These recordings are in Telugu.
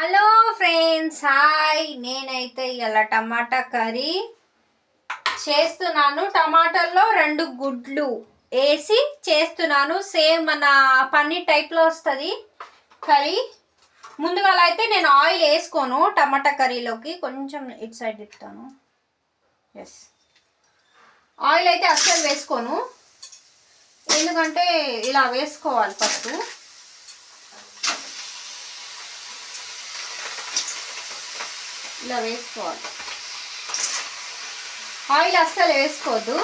హలో ఫ్రెండ్స్ హాయ్ నేనైతే ఇలా టమాటా కర్రీ చేస్తున్నాను. టమాటాల్లో రెండు గుడ్లు వేసి చేస్తున్నాను. సేమ్ మన పన్నీర్ టైప్లో వస్తుంది కర్రీ. ముందుగా అయితే నేను ఆయిల్ వేసుకోను టమాటా కర్రీలోకి. కొంచెం ఇటు సైడ్ తిప్పుతాను. ఎస్ ఆయిల్ అయితే అస్సలు వేసుకోను. ఎందుకంటే ఇలా వేసుకోవాలి ఫస్ట్ ఇట్లా వేసుకోవాలి. ఆయిల్ అస్సలు వేసుకోవద్దు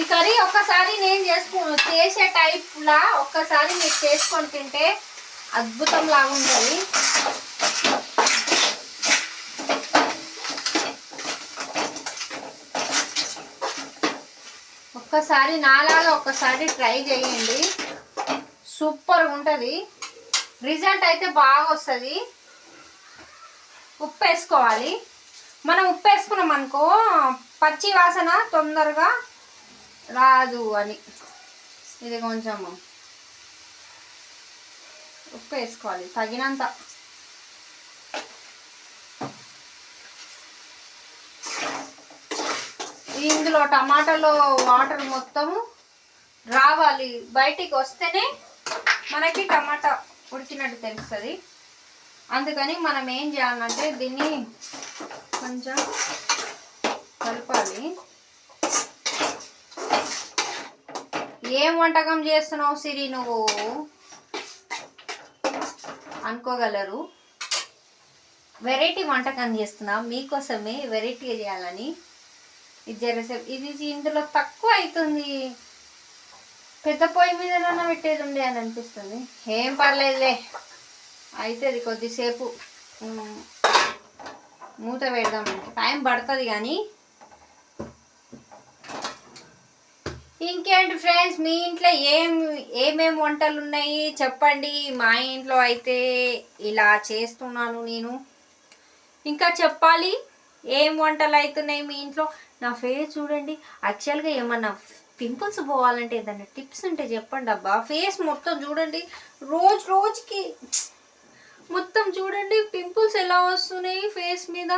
ఈ కర్రీ ఒక్కసారి నేను చేసుకో చేసే టైప్లా ఒక్కసారి మీరు చేసుకొని తింటే అద్భుతం ఉంటుంది. ఒక్కసారి నాలాగా ఒక్కసారి ట్రై చేయండి. సూపర్గా ఉంటుంది. రిజల్ట్ అయితే బాగా వస్తుంది ఉప్పు వేసుకోవాలి మనం ఉప్పు వేసుకున్నాం అనుకో పచ్చి వాసన తొందరగా రాదు అని. ఇది కొంచెం ఉప్పు వేసుకోవాలి తగినంత. ఇందులో టమాటాలో వాటర్ మొత్తము రావాలి. బయటికి వస్తేనే మనకి టమాటా ఉడికినట్టు తెలుస్తుంది. అందుకని మనం ఏం చేయాలంటే దీన్ని కొంచెం కలపాలి. ఏం వంటకం చేస్తున్నావు సిరి నువ్వు? అనుకోగలరు. వెరైటీ వంటకం చేస్తున్నా. మీకోసమే వెరైటీగా చేయాలని ఇది జరసేపు ఇది ఇందులో తక్కువ అవుతుంది పెద్ద పొయ్యి మీద పెట్టేది ఉండే అని అనిపిస్తుంది. ఏం పర్లేదులే. అవుతుంది కొద్దిసేపు మూత పెడదాం. టైం పడుతుంది కానీ ఇంకేంటి ఫ్రెండ్స్ మీ ఇంట్లో ఏం ఏమేమి వంటలు ఉన్నాయి? చెప్పండి. మా ఇంట్లో అయితే ఇలా చేస్తున్నాను నేను. ఇంకా చెప్పాలి ఏం వంటలు అవుతున్నాయి మీ ఇంట్లో? నా ఫేస్ చూడండి. యాక్చువల్గా ఏమన్నా పింపుల్స్ పోవాలంటే ఏదైనా టిప్స్ ఉంటే చెప్పండి అబ్బా. ఫేస్ మొత్తం చూడండి. రోజు రోజుకి మొత్తం చూడండి పింపుల్స్ ఎలా వస్తున్నాయి ఫేస్ మీద.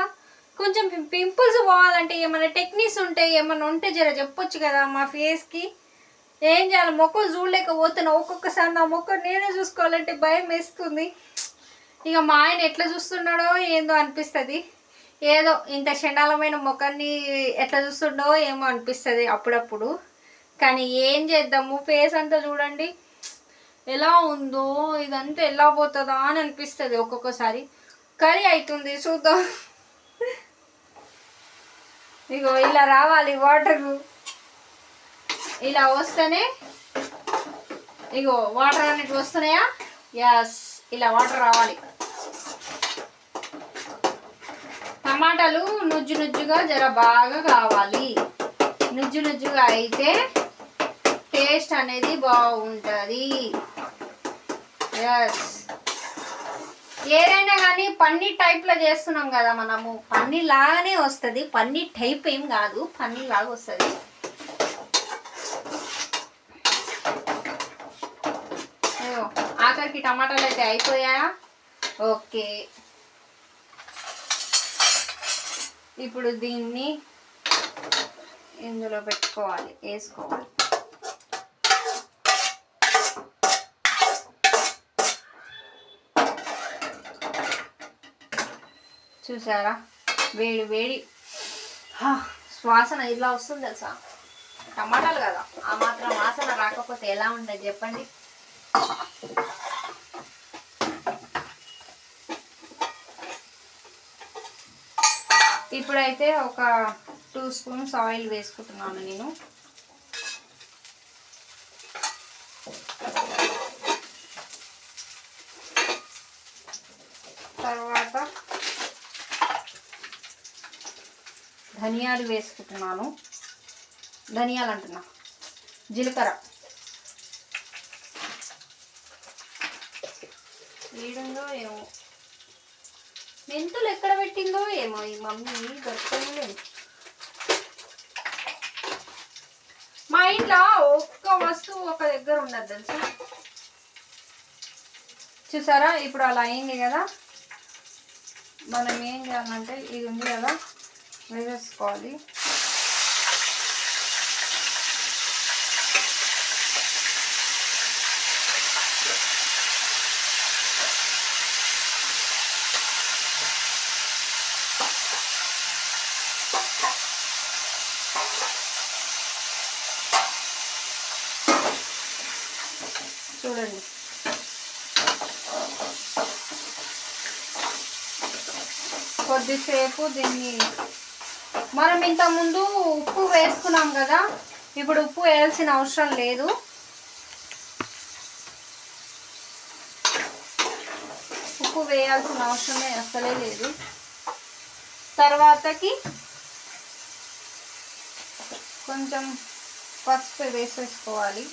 కొంచెం పింపుల్స్ పోవాలంటే ఏమైనా టెక్నిక్స్ ఉంటే ఏమైనా ఉంటే జర చెప్పొచ్చు కదా మా ఫేస్కి. ఏం చేయాలి మొక్క చూడలేకపోతున్నా. ఒక్కొక్కసారి నా మొక్క నేనే చూసుకోవాలంటే భయం వేస్తుంది. ఇక మా ఆయన ఎట్లా చూస్తున్నాడో ఏందో అనిపిస్తుంది. ఏదో ఇంత చండాలమైన ముఖాన్ని ఎట్లా చూస్తుండో ఏమో అనిపిస్తుంది అప్పుడప్పుడు. కానీ ఏం చేద్దాము ఫేస్ అంతా చూడండి. ఎలా ఉందో ఇదంతా ఎలా పోతుందా అని అనిపిస్తుంది ఒక్కొక్కసారి. కర్రీ అవుతుంది చూద్దాం. ఇగో ఇలా రావాలి వాటర్. ఇలా వస్తేనే ఇగో వాటర్ అనేది వస్తున్నాయా? యాస్ ఇలా వాటర్ రావాలి. టమాటాలు నుజ్జు నుజ్జుగా జర బాగా కావాలి. నుజ్జు నుజ్జుగా అయితే టేస్ట్ అనేది బాగుంటుంది. ఎస్ ఏదైనా కానీ పన్నీర్ టైప్లో చేస్తున్నాం కదా మనము. పన్నీ లాగానే వస్తుంది. పన్నీర్ టైప్ ఏం కాదు. పన్నీ లాగా వస్తుంది. ఆఖరికి టమాటాలు అయితే అయిపోయాయా? ఓకే. ఇప్పుడు దీన్ని ఇందులో పెట్టుకోవాలి. వేసుకోవాలి. చూసారా? వేడి వేడి. హా, వాసన ఇలా వస్తుంది తెలుసా? టమాటాలు కదా ఆ మాత్రం వాసన రాకపోతే ఎలా ఉంటుంది చెప్పండి? ఇప్పుడైతే ఒక టూ స్పూన్స్ ఆయిల్ వేసుకుంటున్నాను నేను తర్వాత ధనియాలు వేసుకుంటున్నాను. ధనియాలు అంటున్నా జీలకర్ర ఏడుందో ఏమో. మెంతులు ఎక్కడ పెట్టిందో ఏమో ఈ మమ్మీ దొరకలేదు మా ఇంట్లో ఒక్క వస్తువు ఒక దగ్గర ఉండదు తెలుసా? చూసారా? ఇప్పుడు అలా అయింది కదా? మనం ఏం చేయాలంటే ఇది ఉంది కదా? వేసేసుకోవాలి చూడండి కొద్దిసేపు దీన్ని మనం ఇంతకుముందు ఉప్పు వేసుకున్నాం కదా ఇప్పుడు ఉప్పు వేయాల్సిన అవసరం లేదు. ఉప్పు వేయాల్సిన అవసరమే అసలే లేదు. తర్వాతకి కొంచెం పసుపు వేసేసుకోవాలి.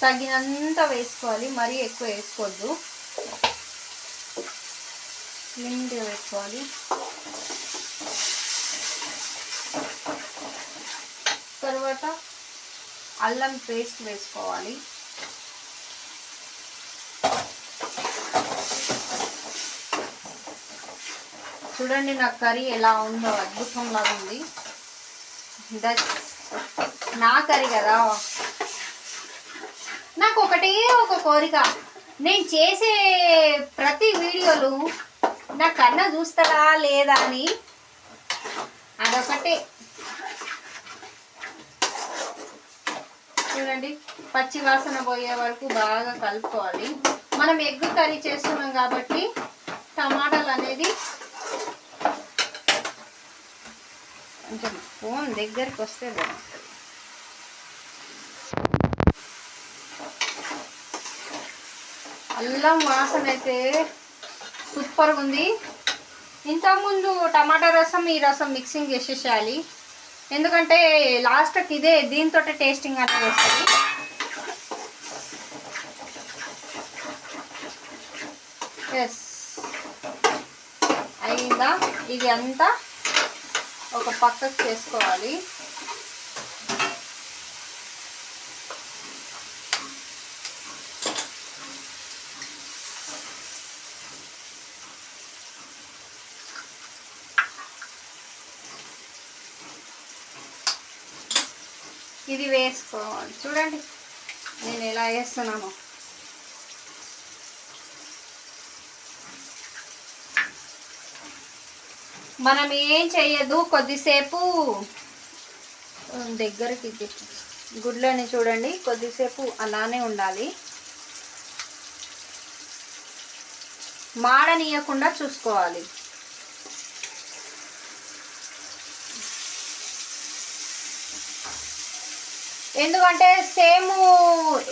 తగినంత వేసుకోవాలి మరీ ఎక్కువ వేసుకోవద్దు. నిండి వేసుకోవాలి. తర్వాత అల్లం పేస్ట్ వేసుకోవాలి. చూడండి నా కర్రీ ఎలా ఉందో అద్భుతంలా ఉంది. దట్ నా కర్రీ కదా. నాకు ఒకటే ఒక కోరిక. నేను చేసే ప్రతి వీడియోలు నా కన్న చూస్తారా లేదా అని అదొకటే. చూడండి. పచ్చి వాసన పోయే వరకు బాగా కలుపుకోవాలి. మనం ఎగ్ కర్రీ చేస్తున్నాం కాబట్టి టమాటాలు అనేది కొంచెం ఫోన్ దగ్గరికి వస్తే బాగుంటుంది అల్లం వాసన అయితే సూపర్గా ఉంది. ఇంతకుముందు టమాటా రసం ఈ రసం మిక్సింగ్ చేసేసేయాలి. ఎందుకంటే లాస్ట్కి ఇదే దీంతో టేస్టింగ్ అనేది వస్తుంది. ఎస్ అయిందా? ఇది అంతా ఒక పక్కకు చేసుకోవాలి. ఇది వేసుకోవాలి. చూడండి నేను ఎలా వేస్తున్నాను. మనం ఏం చెయ్యదు కొద్దిసేపు దగ్గరికి గుడ్లని చూడండి కొద్దిసేపు అలానే ఉండాలి. మాడనీయకుండా చూసుకోవాలి. ఎందుకంటే సేమ్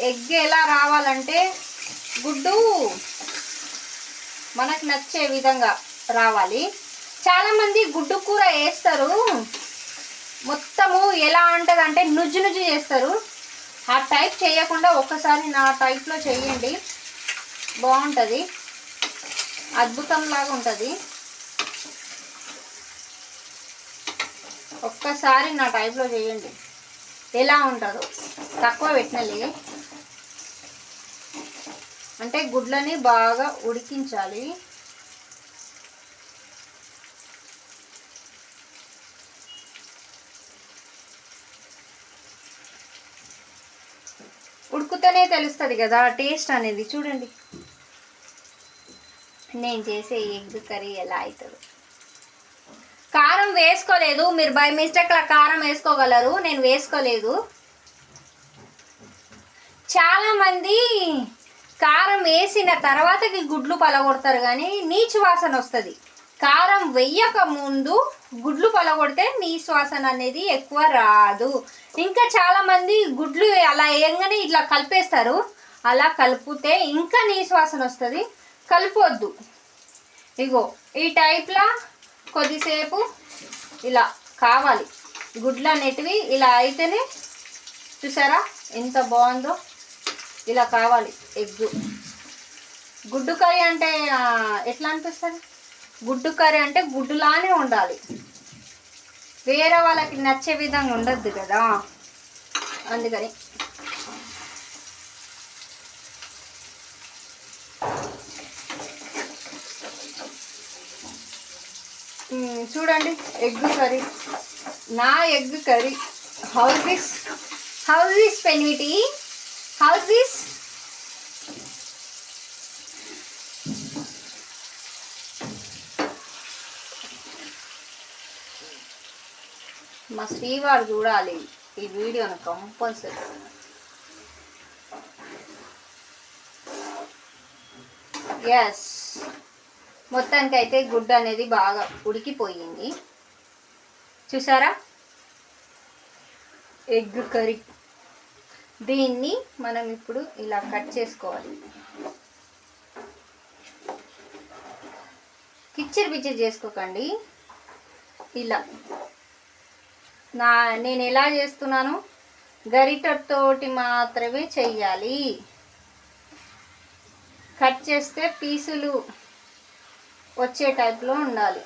ఎగ్ ఎలా రావాలంటే గుడ్డు మనకు నచ్చే విధంగా రావాలి. చాలామంది గుడ్డు కూర వేస్తారు. మొత్తము ఎలా ఉంటుంది అంటే నుజ్జు నుజ్జు చేస్తారు. ఆ టైప్ చేయకుండా ఒక్కసారి నా టైప్లో చేయండి. బాగుంటుంది. అద్భుతంలాగా ఉంటుంది. ఒక్కసారి నా టైప్లో చేయండి. ఎలా ఉంటారు తక్కువ పెట్టినలే అంటే గుడ్లని బాగా ఉడికించాలి. ఉడుకుతూనే తెలుస్తుంది కదా టేస్ట్ అనేది. చూడండి. నేను చేసే ఎగ్ కర్రీ ఎలా అవుతుంది కారం వేసుకోలేదు. మీరు బై మిస్టేక్ కారం వేసుకోగలరు. నేను వేసుకోలేదు. చాలామంది కారం వేసిన తర్వాతకి గుడ్లు పలగొడతారు కానీ నీచు వాసన వస్తుంది. కారం వెయ్యక ముందు గుడ్లు పలగొడితే నీ వాసన అనేది ఎక్కువ రాదు. ఇంకా చాలామంది గుడ్లు అలా వేయంగానే ఇట్లా కలిపేస్తారు. అలా కలిపితే ఇంకా నీచు వాసన వస్తుంది. కలిపొద్దు. ఇగో ఈ టైప్లా కొద్దిసేపు ఇలా కావాలి. గుడ్లు అనేటివి ఇలా అయితేనే చూసారా ఎంత బాగుందో? ఇలా కావాలి ఎగ్గు గుడ్డు కర్రీ అంటే ఎట్లా అనిపిస్తుంది? గుడ్డు కర్రీ అంటే గుడ్డులానే ఉండాలి. వేరే వాళ్ళకి నచ్చే విధంగా ఉండద్దు కదా. అందుకని చూడండి ఎగ్ కర్రీ. నా egg curry. How's this how's this పెన్విటీ how's this మా శ్రీవారు చూడాలి. ఈ వీడియోను కంపల్సరీ ఎస్ మొత్తానికి అయితే గుడ్డ అనేది బాగా ఉడికిపోయింది. చూసారా? Egg curry. దీన్ని మనం ఇప్పుడు ఇలా కట్ చేసుకోవాలి. కిచ్చర్ పిచ్చర్ చేసుకోకండి. ఇలా. నా నేను ఎలా చేస్తున్నాను? గరిటతోటి మాత్రమే చెయ్యాలి. కట్ చేస్తే పీసులు వచ్చే టైప్లో ఉండాలి.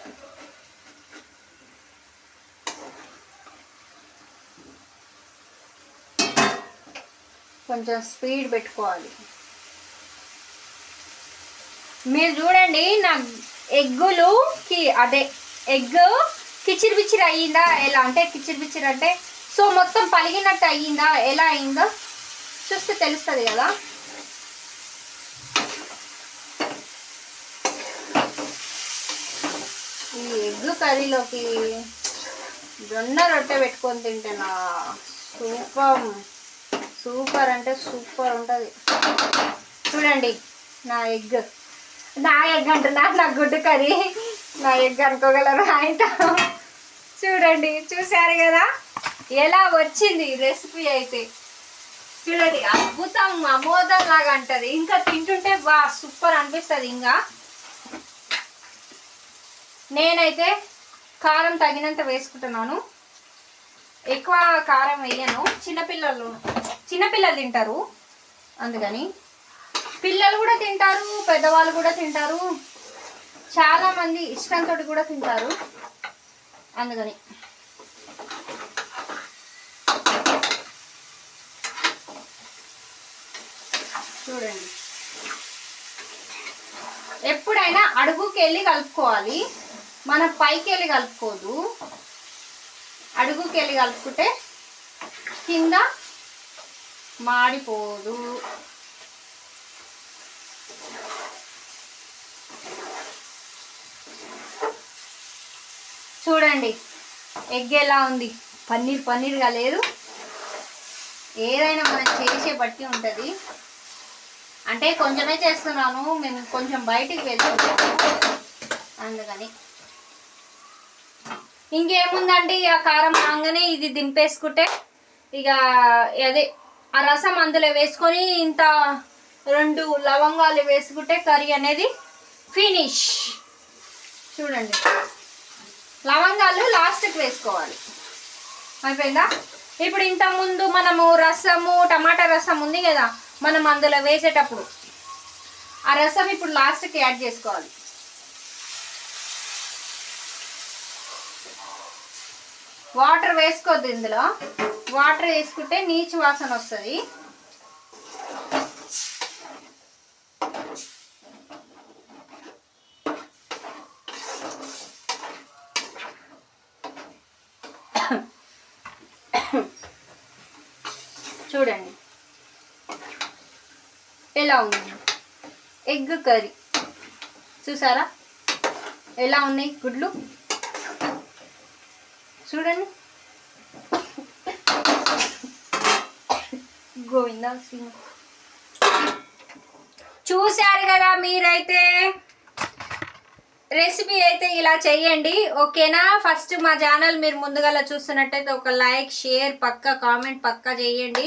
కొంచెం స్పీడ్ పెట్టుకోవాలి. మీరు చూడండి నా ఎగ్గులుకి అదే ఎగ్ కిచిరి బిచిరి అయ్యిందా ఎలా? అంటే కిచిరి బిచిరి అంటే సో మొత్తం పలిగినట్టు అయ్యిందా ఎలా అయిందో చూస్తే తెలుస్తుంది కదా ఈ ఎగ్ కర్రీలోకి జొన్న రొట్టె పెట్టుకొని తింటేనా సూపర్ సూపర్ అంటే సూపర్ ఉంటుంది. చూడండి నా ఎగ్. నా ఎగ్ అంటున్నా నా గుడ్డు కర్రీ. నా ఎగ్ అనుకోగలరు ఆయన చూడండి చూశారు కదా? ఎలా వచ్చింది రెసిపీ అయితే? చూడండి అద్భుతం అమోదం లాగా అంటది. ఇంకా తింటుంటే బా సూపర్ అనిపిస్తుంది ఇంకా. నేనైతే కారం తగినంత వేసుకుంటున్నాను. ఎక్కువ కారం వేయను. చిన్నపిల్లలు చిన్నపిల్లలు తింటారు. అందుకని పిల్లలు కూడా తింటారు పెద్దవాళ్ళు కూడా తింటారు. చాలామంది ఇష్టంతో కూడా తింటారు. అందుకని చూడండి. ఎప్పుడైనా అడుగుకి వెళ్ళి కలుపుకోవాలి. మనం పైకి వెళ్ళి కలుపుకోదు. అడుగుకి వెళ్ళి కలుపుకుంటే కింద మాడిపోదు. చూడండి ఎగ్ ఎలా ఉంది? పన్నీర్ పన్నీర్గా లేదు. ఏదైనా మనం చేసే బట్టి ఉంటుంది. అంటే కొంచెమే చేస్తున్నాను మేము కొంచెం బయటికి వెళ్తున్నాము అందుకని. ఇంకేముందండి? ఆ కారం రాగానే ఇది దింపేసుకుంటే ఇక అదే ఆ రసం అందులో వేసుకొని ఇంత రెండు లవంగాలు వేసుకుంటే కర్రీ అనేది ఫినిష్. చూడండి. లవంగాలు లాస్ట్కి వేసుకోవాలి. అయిపోయిందా? ఇప్పుడు ఇంత ముందు మనము రసము టమాటా రసం ఉంది కదా మనం అందులో వేసేటప్పుడు ఆ రసం ఇప్పుడు లాస్ట్కి యాడ్ చేసుకోవాలి. వాటర్ వేసుకోవద్దు ఇందులో. వాటర్ వేసుకుంటే నీచు వాసన వస్తుంది. చూడండి. ఎలా ఉంది? Egg curry. చూసారా? ఎలా ఉన్నాయి? గుడ్లు? చూడండి. గోవిందా చూశారు కదా మీరైతే. రెసిపీ అయితే ఇలా చేయండి ఓకేనా? ఫస్ట్ మా ఛానల్ మీరు ముందుగా చూస్తున్నట్టయితే ఒక లైక్ షేర్ పక్క కామెంట్ పక్క చేయండి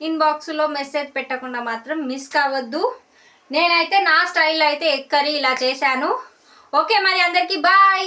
ఇన్బాక్స్లో మెసేజ్ పెట్టకుండా మాత్రం మిస్ కావద్దు. నేనైతే నా స్టైల్లో అయితే ఎక్కరి ఇలా చేశాను. ఓకే మరి అందరికీ బాయ్.